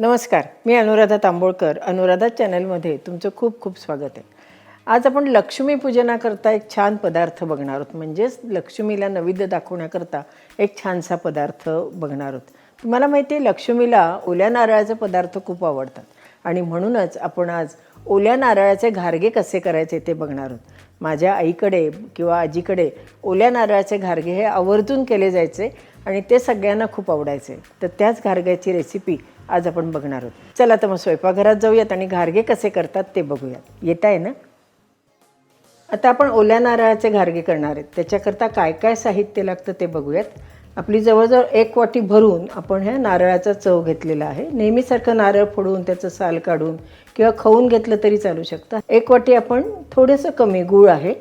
नमस्कार मी अनुराधा तांबोळकर अनुराधा चॅनलमध्ये तुमचं खूप खूप स्वागत आहे. आज आपण लक्ष्मीपूजनाकरता एक छान पदार्थ बघणार आहोत. म्हणजेच लक्ष्मीला नैवेद्य दाखवण्याकरता एक छानसा पदार्थ बघणार आहोत. तुम्हाला माहिती आहे लक्ष्मीला ओल्या नारळाचे पदार्थ खूप आवडतात. आणि म्हणूनच आपण आज ओल्या नारळाचे घारगे कसे करायचे ते बघणार आहोत. माझ्या आईकडे किंवा आजीकडे ओल्या नारळाचे घारगे हे आवर्जून केले जायचे आणि ते सगळ्यांना खूप आवडायचे. तर त्याच घारग्याची रेसिपी आज आपण बघणार आहोत. चला तर मग स्वयंपाकघरात जाऊयात आणि घारगे कसे करतात ते बघूयात. येत आहे ना? आता आपण ओल्या नारळाचे घारगे करणार आहेत. त्याच्याकरता काय काय साहित्य लागतं ते बघूयात. आपली जवळजवळ एक वाटी भरून आपण ह्या नारळाचा चव घेतलेला आहे. नेहमीसारखं नारळ फोडून त्याचं साल काढून किंवा खाऊन घेतलं तरी चालू शकतं. एक वाटी आपण थोडंसं कमी गूळ आहे.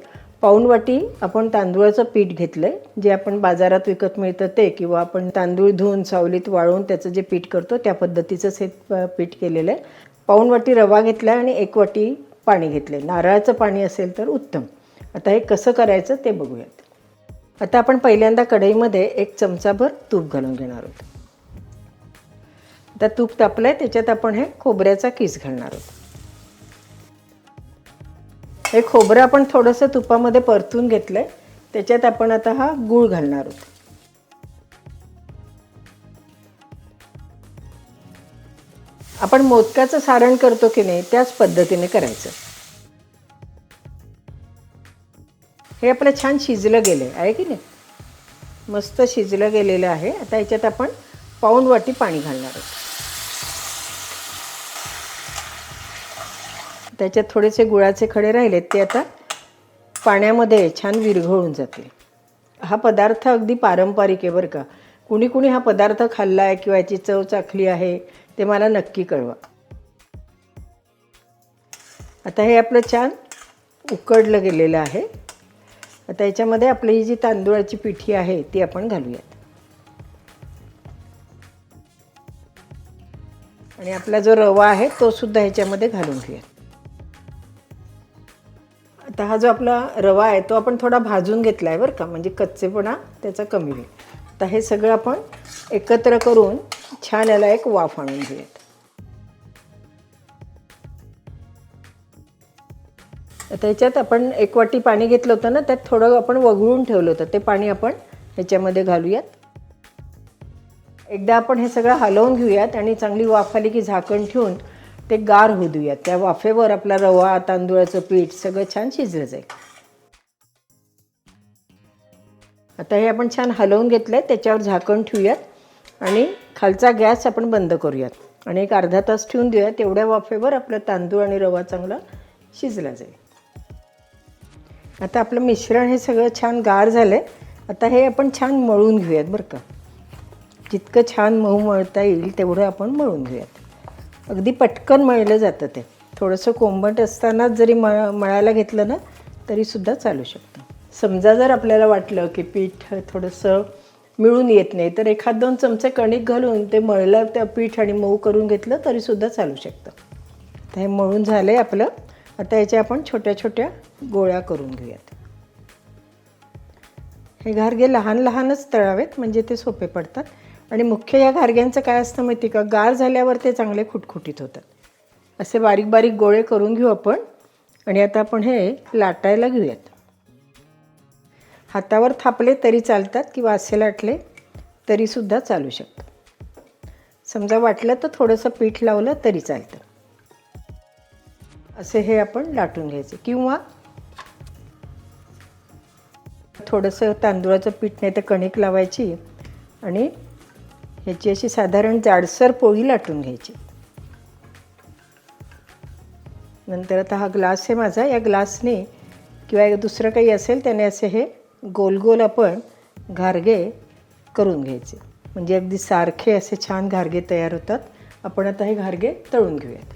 पाऊण वाटी आपण तांदूळाचं पीठ घेतलं आहे जे आपण बाजारात विकत मिळतं ते किंवा आपण तांदूळ धुवून सावलीत वाळवून त्याचं जे पीठ करतो त्या पद्धतीचंच हे पीठ केलेलं आहे. पाऊण वाटी रवा घेतला आणि एक वाटी पाणी घेतलं नारळाचं पाणी असेल तर उत्तम. आता हे कसं करायचं ते बघूयात. आता आपण पहिल्यांदा कढईमध्ये एक चमचाभर तूप घालून घेणार आहोत. आता तूप तापलं आहे त्याच्यात आपण हे खोबऱ्याचा किस घालणार आहोत. हे खोबरं आपण थोडंसं तुपामध्ये परतून घेतलं आहे त्याच्यात आपण आता हा गूळ घालणार आहोत. आपण मोदकाचं सारण करतो की नाही त्याच पद्धतीने करायचं. हे आपलं छान शिजलं गेलं आहे आहे की नाही? मस्त शिजलं गेलेलं आहे. आता याच्यात आपण पाऊण वाटी पाणी घालणार आहोत. त्याच्यात थोडेसे गुळाचे खडे राहिलेत ते आता पाण्यामध्ये छान विरघळून जातील. हा पदार्थ अगदी पारंपरिक आहे बरं का. कुणी कुणी हा पदार्थ खाल्ला आहे किंवा याची चव चाखली आहे ते मला नक्की कळवा. आता हे आपलं छान उकडलं गेलेलं आहे. आता याच्यामध्ये आपली ही जी तांदूळाची पिठी आहे ती आपण घालूयात. आणि आपला जो रवा आहे तो सुद्धा ह्याच्यामध्ये घालून घेऊयात. आता हा जो आपला रवा आहे तो आपण थोडा भाजून घेतला आहे बरं का म्हणजे कच्चेपणा त्याचा कमी होईल. आता हे सगळं आपण एकत्र करून छान याला एक वाफ आणून घेऊयात. आता ह्याच्यात आपण एक वाटी पाणी घेतलं होतं ना त्यात थोडं आपण वगळून ठेवलं होतं ते पाणी आपण ह्याच्यामध्ये घालूयात. एकदा आपण हे सगळं हलवून घेऊयात आणि चांगली वाफ आली की झाकण ठेवून ते गार होऊ देऊयात. त्या वाफेवर आपला रवा तांदूळाचं पीठ सगळं छान शिजलं जाईल. आता हे आपण छान हलवून घेतलं आहे त्याच्यावर झाकण ठेवूयात आणि खालचा गॅस आपण बंद करूयात. आणि एक अर्धा तास ठेवून देऊयात. तेवढ्या वाफेवर आपलं तांदूळ आणि रवा चांगला शिजला जाईल. आता आपलं मिश्रण हे सगळं छान गार झालं आहे आता हे आपण छान मळून घेऊयात बरं का. जितकं छान मऊ मळता येईल तेवढं आपण मळून घेऊयात. अगदी पटकन मळलं जातं ते. थोडंसं कोंबट असतानाच जरी मळ मळायला घेतलं ना तरीसुद्धा चालू शकतं. समजा जर आपल्याला वाटलं की पीठ थोडंसं मिळून येत नाही तर एखाद दोन चमचे कणिक घालून ते मळलं त्या पीठ आणि मऊ करून घेतलं तरीसुद्धा चालू शकतं. तर हे मळून झालं आहे आपलं. आता याच्या आपण छोट्या छोट्या गोळ्या करून घेऊयात. हे घारगे लहान लहानच तळावेत म्हणजे ते सोपे पडतात. आणि मुख्य या घारग्यांचं काय असतं माहिती का? गार झाल्यावर ते चांगले खुटखुटीत होतात. असे बारीक बारीक गोळे करून घेऊ आपण आणि आता आपण हे लाटायला घेऊयात. हातावर थापले तरी चालतात किंवा असे लाटले तरीसुद्धा चालू शकतात समजा वाटलं तर थोडंसं पीठ लावलं तरी चालतं. असे हे आपण लाटून घ्यायचे. किंवा थोडंसं तांदूळाचं पीठ नाही तर कणिक लावायची आणि ह्याची अशी साधारण जाडसर पोळी लाटून घ्यायची. नंतर आता हा ग्लास आहे माझा. या ग्लासने किंवा दुसरं काही असेल त्याने असे हे गोल गोल आपण घारगे करून घ्यायचे. म्हणजे अगदी सारखे असे छान घारगे तयार होतात. आपण आता हे घारगे तळून घेऊयात.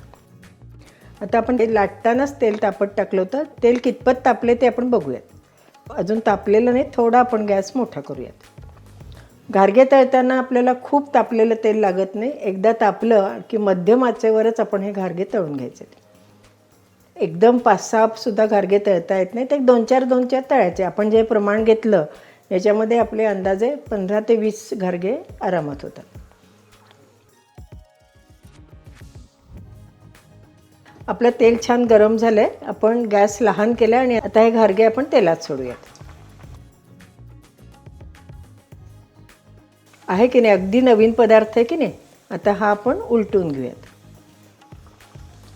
आता आपण ते लाटतानाच तेल तापत टाकलं होतं तेल कितपत तापले ते आपण बघूयात. अजून तापलेलं नाही थोडा आपण गॅस मोठा करूयात. घारगे तळताना आपल्याला खूप तापलेलं तेल लागत नाही. एकदा तापलं की मध्यम आचेवरच आपण हे घारगे तळून घ्यायचे. एकदम पाच सहा सुद्धा घारगे तळता येत नाही ते एक दोन चार दोन चार तळायचे. आपण जे प्रमाण घेतलं याच्यामध्ये आपले अंदाजे पंधरा ते वीस घारगे आरामात होतात. आपलं तेल छान गरम झालं आहे आपण गॅस लहान केला आणि आता हे घारगे आपण तेलात सोडूयात. आहे की नाही? अगदी नवीन पदार्थ आहे की नाही? आता हा आपण उलटून घेऊयात.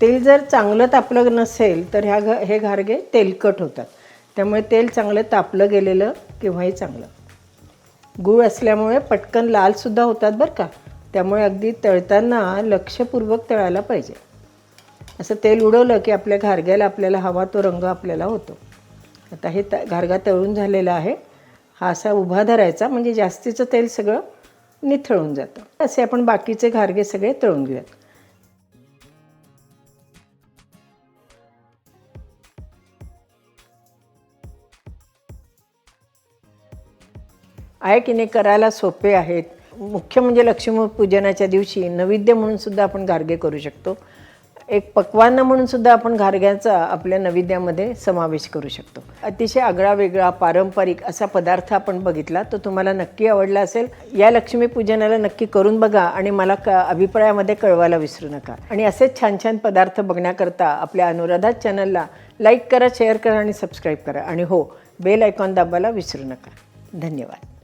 तेल जर चांगलं तापलं नसेल तर ह्या घ हे घारगे तेलकट होतात. त्यामुळे तेल चांगलं तापलं गेलेलं केव्हाही चांगलं. गूळ असल्यामुळे पटकन लालसुद्धा होतात बरं का? त्यामुळे अगदी तळताना लक्षपूर्वक तळायला पाहिजे. असं तेल उडवलं की आपल्या घारग्याला आपल्याला हवा तो रंग आपल्याला होतो. आता हे त घारगा तळून झालेला आहे. हा असा उभा धरायचा म्हणजे जास्तीचं तेल सगळं निथळून जातं. असे आपण बाकीचे घारगे सगळे तळून घेऊयात. आहे की नाही करायला सोपे आहेत. मुख्य म्हणजे लक्ष्मी पूजनाच्या दिवशी नैवेद्य म्हणून सुद्धा आपण गारगे करू शकतो. एक पक्वान्न म्हणून सुद्धा आपण घारग्याचा आपल्या नैवेद्यामध्ये समावेश करू शकतो. अतिशय आगळा वेगळा पारंपरिक असा पदार्थ आपण बघितला तो तुम्हाला नक्की आवडला असेल. या लक्ष्मीपूजनाला नक्की करून बघा आणि मला क अभिप्रायामध्ये कळवायला विसरू नका. आणि असेच छान छान पदार्थ बघण्याकरता आपल्या अनुराधा चॅनलला लाईक करा शेअर करा आणि सबस्क्राईब करा. आणि हो बेल आयकॉन दाबायला विसरू नका. धन्यवाद.